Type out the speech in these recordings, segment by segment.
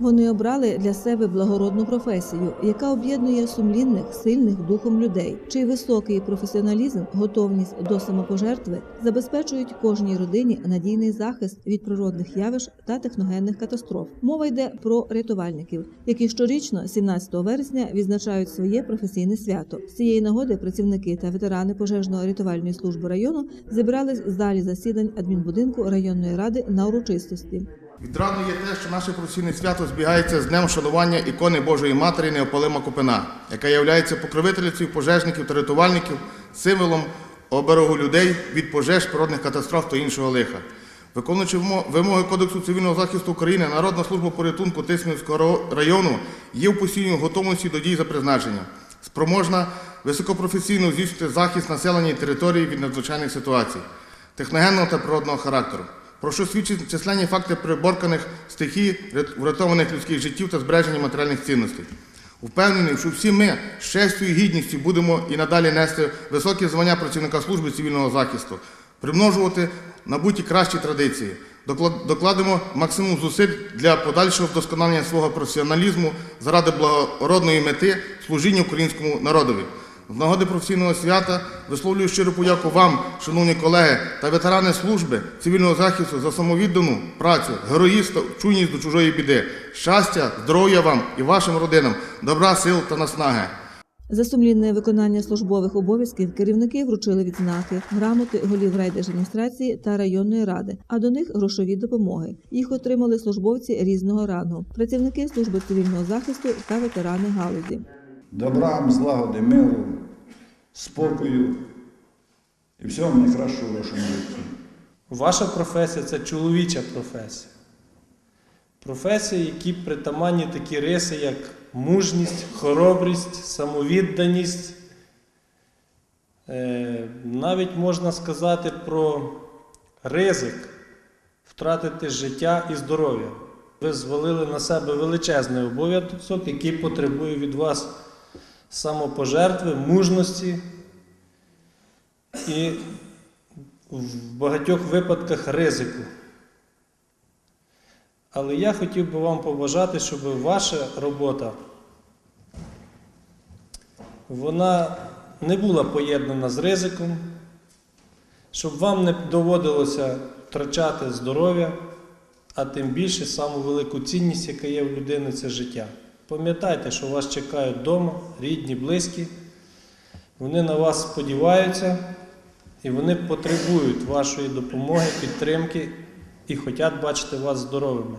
Вони обрали для себе благородну професію, яка об'єднує сумлінних, сильних духом людей, чий високий професіоналізм, готовність до самопожертви забезпечують кожній родині надійний захист від природних явищ та техногенних катастроф. Мова йде про рятувальників, які щорічно, 17 вересня, відзначають своє професійне свято. З цієї нагоди працівники та ветерани пожежно-рятувальної служби району зібрались в залі засідань адмінбудинку районної ради на урочистості. Відрадно є те, що наше професійне свято збігається з днем шанування ікони Божої Матері Неопалима Копина, яка є покровителицею пожежників та рятувальників, символом оберегу людей від пожеж, природних катастроф та іншого лиха. Виконуючи вимоги Кодексу цивільного захисту України, Народна служба порятунку Тисменського ро- району є в постійній готовності до дій за призначенням, спроможна високопрофесійно здійснити захист населення і території від надзвичайних ситуацій, техногенного та природного характеру про що свідчать численні факти приборканих стихій, врятованих людських життів та збереження матеріальних цінностей. Впевнений, що всі ми з честю і гідністю будемо і надалі нести високі звання працівника служби цивільного захисту, примножувати набуті кращі традиції, докладемо максимум зусиль для подальшого вдосконалення свого професіоналізму заради благородної мети служіння українському народові. З нагоди професійного свята висловлюю щиру подяку вам, шановні колеги та ветерани служби цивільного захисту за самовіддану працю, героїста, чуйність до чужої біди, щастя, здоров'я вам і вашим родинам, добра, сил та наснаги. За сумлінне виконання службових обов'язків керівники вручили відзнаки, грамоти голів райдержадміністрації та районної ради, а до них грошові допомоги. Їх отримали службовці різного рангу, працівники служби цивільного захисту та ветерани галузі. Добра, злагоди, миру, спокою і всього найкращого в вашому житті. Ваша професія це чоловіча професія. Професія, які притаманні такі риси, як мужність, хоробрість, самовідданість. Е, Навіть можна сказати про ризик втратити життя і здоров'я. Ви звалили на себе величезний обов'язок, який потребує від вас самопожертви, мужності і в багатьох випадках ризику. Але я хотів би вам побажати, щоб ваша робота вона не була поєднана з ризиком, щоб вам не доводилося втрачати здоров'я, а тим більше саму велику цінність, яка є в людини, це життя. Пам'ятайте, що вас чекають вдома, рідні, близькі. Вони на вас сподіваються і вони потребують вашої допомоги, підтримки і хочуть бачити вас здоровими.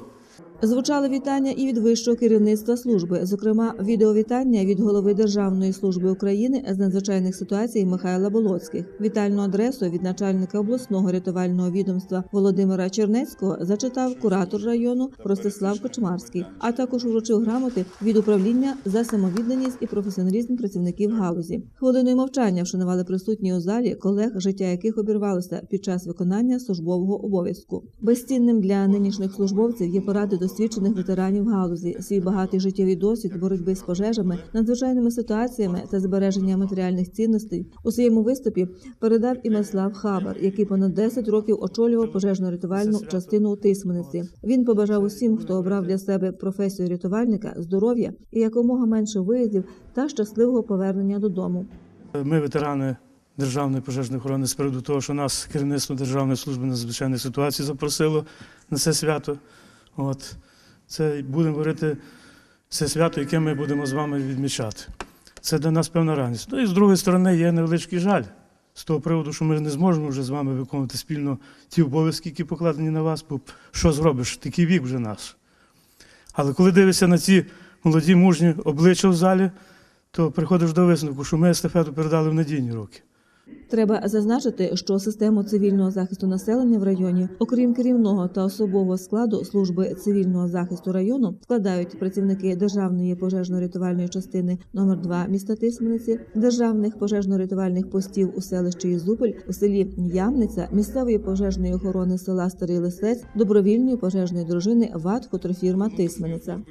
Звучали вітання і від вищого керівництва служби, зокрема, відеовітання від голови Державної служби України з надзвичайних ситуацій Михайла Болоцьких. Вітальну адресу від начальника обласного рятувального відомства Володимира Чернецького зачитав куратор району Ростислав Кочмарський, а також вручив грамоти від управління за самовідданість і професіоналізм працівників галузі. Хвилиною мовчання вшанували присутні у залі колег, життя яких обірвалося під час виконання службового обов'язку. Безцінним для нинішніх службовців є поради досвідчених ветеранів галузі, свій багатий життєвий досвід боротьби з пожежами, надзвичайними ситуаціями та збереження матеріальних цінностей. У своєму виступі передав і Мирослав Хабар, який понад 10 років очолював пожежно-рятувальну частину у Тисмениці. Він побажав усім, хто обрав для себе професію рятувальника, здоров'я і якомога менше виїздів та щасливого повернення додому. Ми ветерани Державної пожежної охорони з приводу того, що нас керівництво Державної служби надзвичайних ситуацій запросило на це свято. От. Це будемо говорити, це свято, яке ми будемо з вами відмічати. Це для нас певна радість. Ну і з другої сторони є невеличкий жаль з того приводу, що ми не зможемо вже з вами виконувати спільно ті обов'язки, які покладені на вас, бо що зробиш, такий вік вже наш. Але коли дивишся на ці молоді мужні обличчя в залі, то приходиш до висновку, що ми естафету передали в надійні руки. Треба зазначити, що систему цивільного захисту населення в районі, окрім керівного та особового складу служби цивільного захисту району, складають працівники державної пожежно-рятувальної частини номер 2 міста Тисмениці, державних пожежно-рятувальних постів у селищі Ізупель, у селі Ямниця, місцевої пожежної охорони села Старий Лисець, добровільної пожежної дружини ВАТ «Котрофірма Тисмениця.